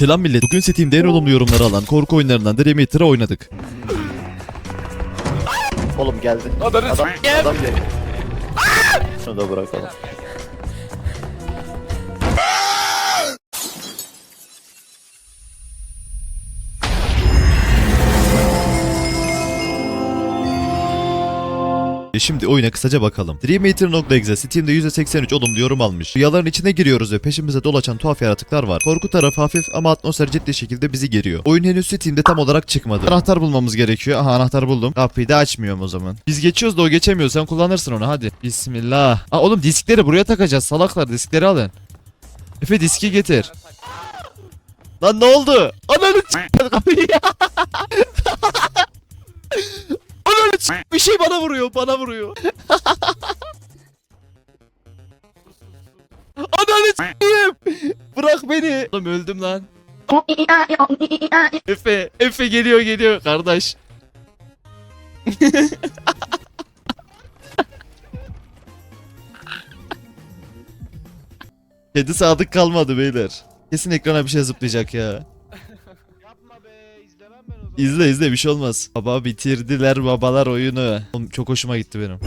Selam millet. Bugün Steam'de en olumlu yorumları alan korku oyunlarından Dream Eater'ı oynadık. Oğlum geldi. Adam, Adam, adam geldi. Şunu da bırakalım. E şimdi oyuna kısaca bakalım. Dreamater.exe Steam'de %83 olumlu yorum almış. Rüyaların içine giriyoruz ve peşimize dolaşan tuhaf yaratıklar var. Korku tarafı hafif ama atmosfer ciddi şekilde bizi geriyor. Oyun henüz Steam'de tam olarak çıkmadı. Anahtar bulmamız gerekiyor. Aha anahtar buldum. Kapıyı da açmıyorum o zaman. Biz geçiyoruz da o geçemiyor. Sen kullanırsın onu hadi. Bismillah. Aa oğlum diskleri buraya takacağız. Salaklar diskleri alın. Efe diski getir. Lan ne oldu? Ananı kapıyı. Bir şey bana vuruyor, bana vuruyor. Ananı s**eyim. Bırak beni. Oğlum öldüm lan. Efe, Efe geliyor geliyor kardeş. Kedi sadık kalmadı beyler. Kesin ekrana bir şey zıplayacak ya. İzle izle bir şey olmaz. Baba bitirdiler babalar oyunu. Oğlum çok hoşuma gitti benim.